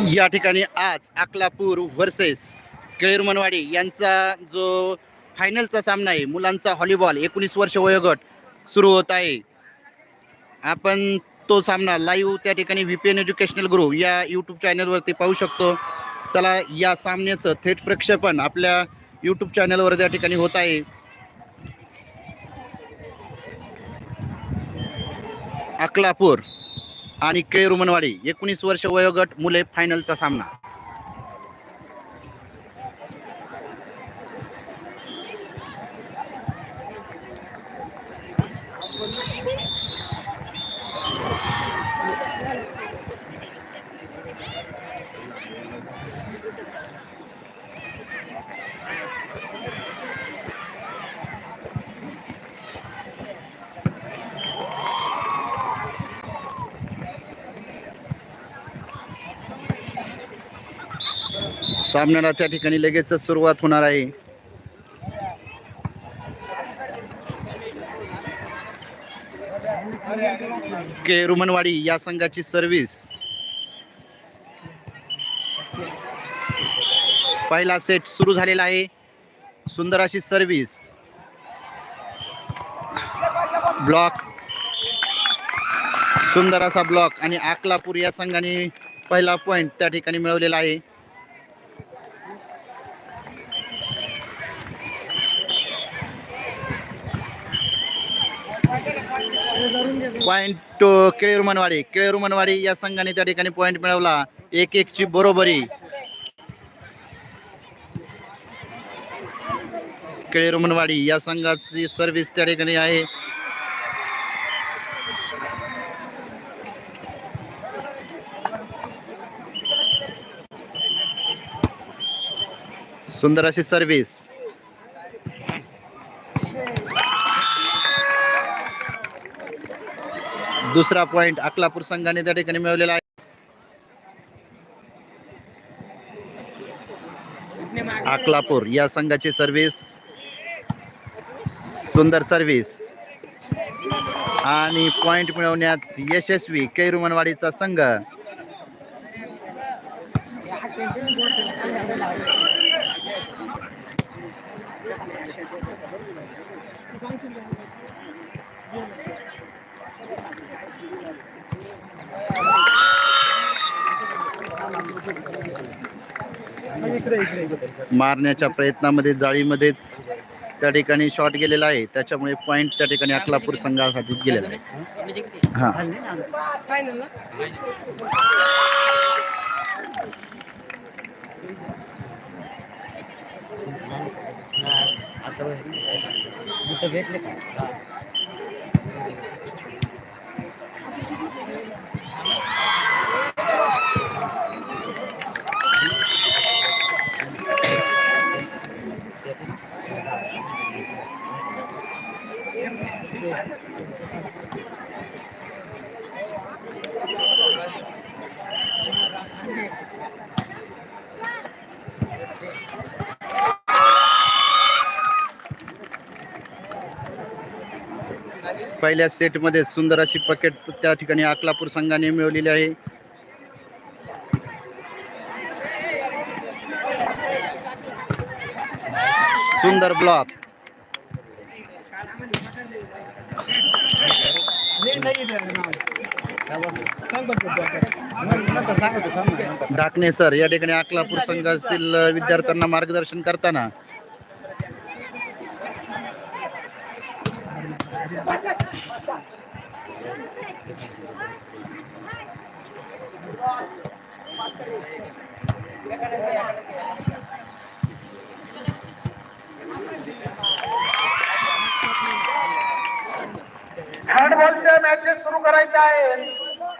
या ठिकाणी आज अकलापूर वर्सेस केळीरमनवाडी यांचा जो फायनलचा सामना आहे मुलांचा हॉलीबॉल एकोणीस वर्ष वयोगट सुरू होत आहे. आपण तो सामना लाईव्ह त्या ठिकाणी V P N educational group या यूट्यूब चॅनलवरती पाहू शकतो. चला या सामन्याचं थेट प्रक्षेपण आपल्या यूट्यूब चॅनलवर त्या ठिकाणी होत आहे. अकलापूर आणि केळरुमनवाडी एकोणीस वर्ष वयोगट मुले फायनलचा सामना. सामन्याला त्या ठिकाणी लगेचच सुरुवात होणार आहे. के. रुमनवाडी या संघाची सर्व्हिस. पहिला सेट सुरू झालेला आहे. सुंदर अशी सर्व्हिस. ब्लॉक. सुंदर असा ब्लॉक आणि अकलापूर या संघाने पहिला पॉइंट त्या ठिकाणी मिळवलेला आहे. पॉइंट केळेरुमनवाडी केळेरुमनवाडी या संघाने त्या ठिकाणी पॉइंट मिळवला. एक एक ची बरोबरी केळेरुमनवाडी या संघाची सर्व्हिस त्या ठिकाणी आहे. सुंदर अशी सर्व्हिस दुसरा पॉइंट अकलापूर संघाने त्या ठिकाणी मिळवलेला आहे. अकलापूर या संघाची सर्व्हिस. सुंदर सर्व्हिस. आणि पॉइंट मिळवण्यात यशस्वी कैरुमनवाडीचा संघ. मारण्याच्या प्रयत्नामध्ये जाळीमध्येच त्या ठिकाणी शॉट गेलेला आहे. त्याच्यामुळे पॉईंट त्या ठिकाणी अकलापूर संघासाठी गेलेला आहे. हा. भेटले पहिल्या सेटमध्ये सुंदर अशी पकेट त्या ठिकाणी अकलापूर संघाने मिळवलेली आहे. सुंदर ब्लॉक ढाकणे सर या ठिकाणी अकलापूर संघातील विद्यार्थ्यांना मार्गदर्शन करताना हँडबॉलच्या मॅचेस सुरू करायच्या आहेत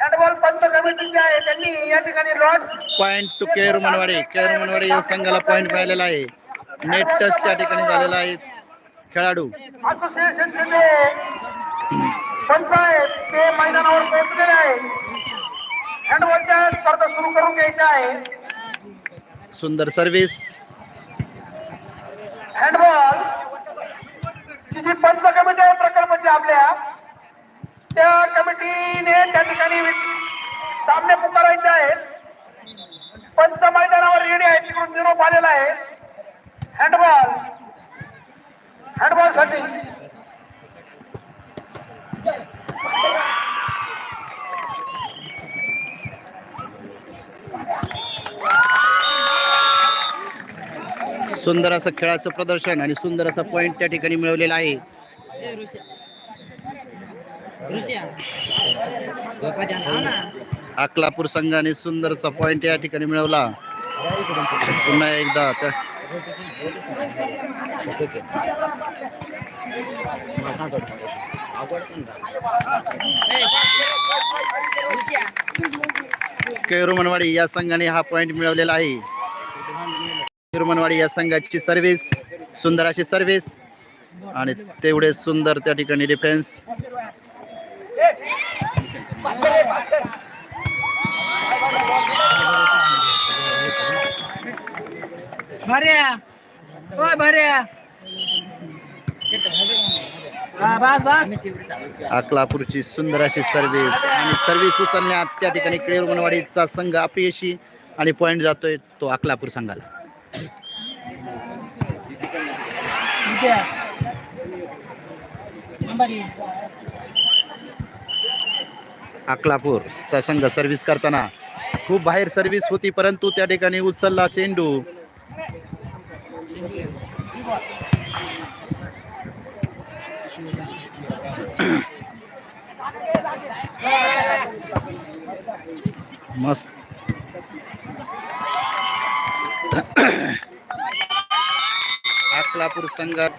हँडबॉल पंच कमिटीचे आहे. त्यांनी या ठिकाणी लॉर्ड पॉइंट टू केरू मनवाडे केअर मनवाडे या संघाला पॉइंट मिळालेला आहे. नेट टच त्या ठिकाणी झालेला आहे. खेळाडू. असोसिएशनचे जे पंच आहेत ते मैदानावर पोहोचलेले आहेत हँडबॉलच्या स्पर्धा सुरू करून घ्यायच्या आहे सुंदर सर्व्हिस हँडबॉल जी पंच कमिटी आहे प्रकल्पाची आपल्या त्या कमिटीने त्या ठिकाणी सामने पुकारायचे आहेत पंच मैदानावर रेडी आहे तिकडून निरोप आलेला आहे हँडबॉल हँडबॉलसाठी सुंदर असं खेळाचं प्रदर्शन आणि सुंदर असा पॉईंट त्या ठिकाणी मिळवलेला आहे. अकलापूर संघाने सुंदरसा पॉइंट पॉईंट या ठिकाणी मिळवला. पुन्हा एकदा त्या केरुमनवाडी या संघाने हा पॉईंट मिळवलेला आहे. केरुमनवाडी या संघाची सर्व्हिस सुंदर अशी सर्व्हिस आणि तेवढे सुंदर त्या ठिकाणी डिफेन्स हा बस बस. अकलापूरची सुंदर अशी सर्व्हिस आणि सर्व्हिस उचलण्यात त्या ठिकाणी केरुमनवाडीचा संघ अपयशी आणि पॉईंट जातोय तो अकलापूर संघाला. अकलापूरचा संघ सर्व्हिस करताना खूप बाहेर सर्व्हिस होती परंतु त्या ठिकाणी उचलला चेंडू. मस्त. अकलापूर संघात.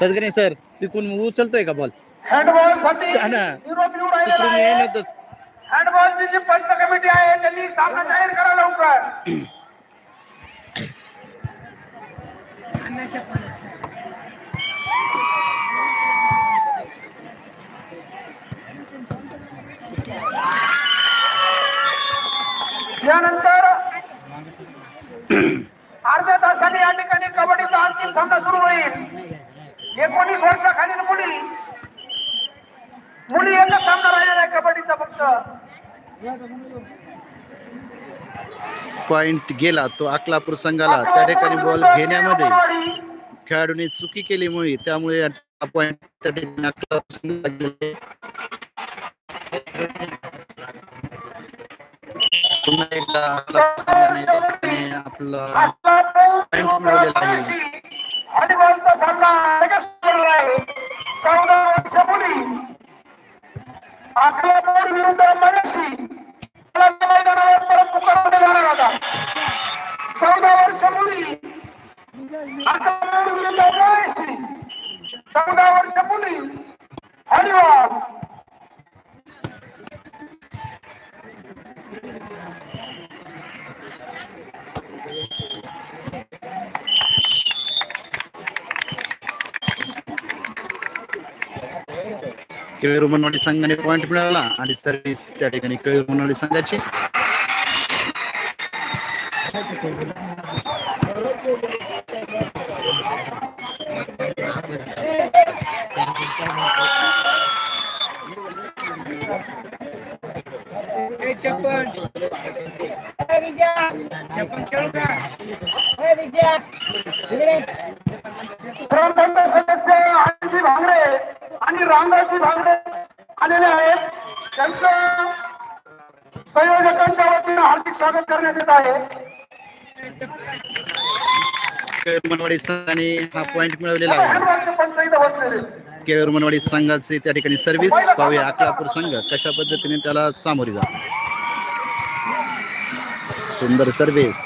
सदगणे सर तिकून उचलतोय का बॉल हँडबॉलसाठी हा ना. निरोप येऊ राहिलेला तिकडून आहे. येईनच हँडबॉलची जी पंच कमिटी आहे त्यांनी सामना जाहीर करा लवकर. यानंतर अर्ध्या तासाने या ठिकाणी कबड्डीचा अंतिम सामना सुरू होईल. एकोणीस वर्षाखालील मुली मुली एकच सामना राहिलेला आहे कबड्डीचा फक्त पॉइंट गेला तो अकलापूर संघाला त्या ठिकाणी बॉल घेण्यामध्ये खेळाडूने चुकी केलीमुळे त्यामुळे पॉइंट त्या ठिकाणी अकलापूर संघाला गेले. पुन्हा एकदा अकलापूर संघाने त्या ठिकाणी आपलं मिळवलेला आहे. व्हॉलीबॉलचा सामना लगेच सुरू होणार आहे चौदा वर्ष केळरुमनवाडी संघाने पॉइंट मिळवला आणि सर्व्हिस त्या ठिकाणी केळरुमनवाडी संघाची केळमनवाडी संघाने हा पॉइंट मिळवलेला आहे. हॅन्डबॉलचे संघाचे त्या ठिकाणी सर्व्हिस पाहूया अकलापूर संघ कशा पद्धतीने त्याला सामोरी जातो. सुंदर सर्व्हिस